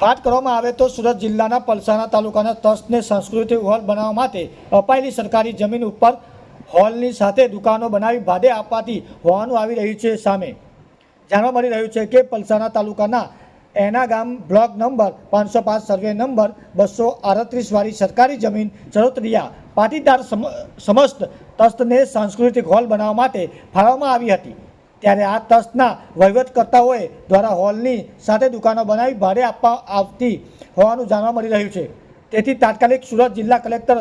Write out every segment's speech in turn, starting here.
વાત કરવામાં આવે તો સુરત જિલ્લાના પલસાણા તાલુકાના તસ્તને સાંસ્કૃતિક હોલ બનાવવા માટે અપાયેલી સરકારી જમીન ઉપર હોલની સાથે દુકાનો બનાવી ભાડે આપવાથી હોવાનું આવી રહ્યું છે સામે. જાણવા મળી રહ્યું છે કે પલસાણા તાલુકાના એના ગામ બ્લોક નંબર પાંચસો પાંચ સર્વે નંબર બસો આડત્રીસ વાળી સરકારી જમીન ચરોતરિયા પાટીદાર સમ- સમસ્ત તસ્તને સાંસ્કૃતિક હોલ બનાવવા માટે ફાળવવામાં આવી હતી. ત્યારે આ ટ્રસ્ટના વહીવટકર્તાઓએ દ્વારા હોલની સાથે દુકાનો બનાવી ભાડે આપવા આવતી હોવાનું જાણવા મળી રહ્યું છે. તેથી તાત્કાલિક સુરત જિલ્લા કલેક્ટર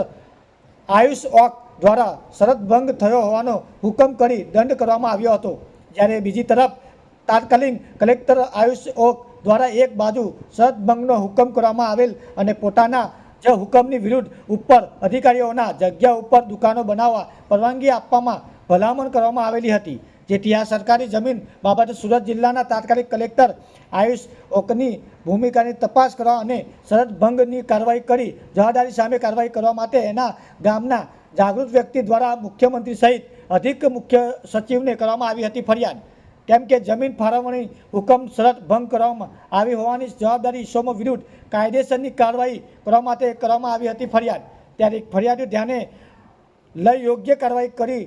આયુષ ઓક દ્વારા શરત ભંગ થયો હોવાનો હુકમ કરી દંડ કરવામાં આવ્યો હતો. જ્યારે બીજી તરફ તાત્કાલિક કલેક્ટર આયુષ ઓક દ્વારા એક બાજુ શરત ભંગનો હુકમ કરવામાં આવેલ અને પોતાના જે હુકમની વિરુદ્ધ ઉપર અધિકારીઓના જગ્યા ઉપર દુકાનો બનાવવા પરવાનગી આપવામાં ભલામણ કરવામાં આવેલી હતી. જેથી આ સરકારી જમીન બાબતે સુરત જિલ્લાના તાત્કાલિક કલેક્ટર આયુષ ઓકની ભૂમિકાની તપાસ કરવા અને શરત ભંગની કાર્યવાહી કરી, જવાબદારી સામે કાર્યવાહી કરવા માટે એના ગામના જાગૃત વ્યક્તિ દ્વારા મુખ્યમંત્રી સહિત અધિક મુખ્ય સચિવને કરવામાં આવી હતી ફરિયાદ. કેમ કે જમીન ફાળવણી હુકમ શરત ભંગ કરવામાં આવી હોવાની જવાબદારી ઇસમો વિરુદ્ધ કાયદેસરની કાર્યવાહી કરવા માટે કરવામાં આવી હતી ફરિયાદ. ત્યારે ફરિયાદી ધ્યાને લઈ યોગ્ય કાર્યવાહી કરી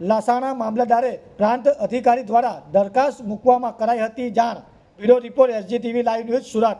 લાસાણા મામલતદારે પ્રાંત અધિકારી દ્વારા દરખાસ્ત મૂકવામાં કરાઈ હતી જાણ. Bureau report SGTV live news Surat.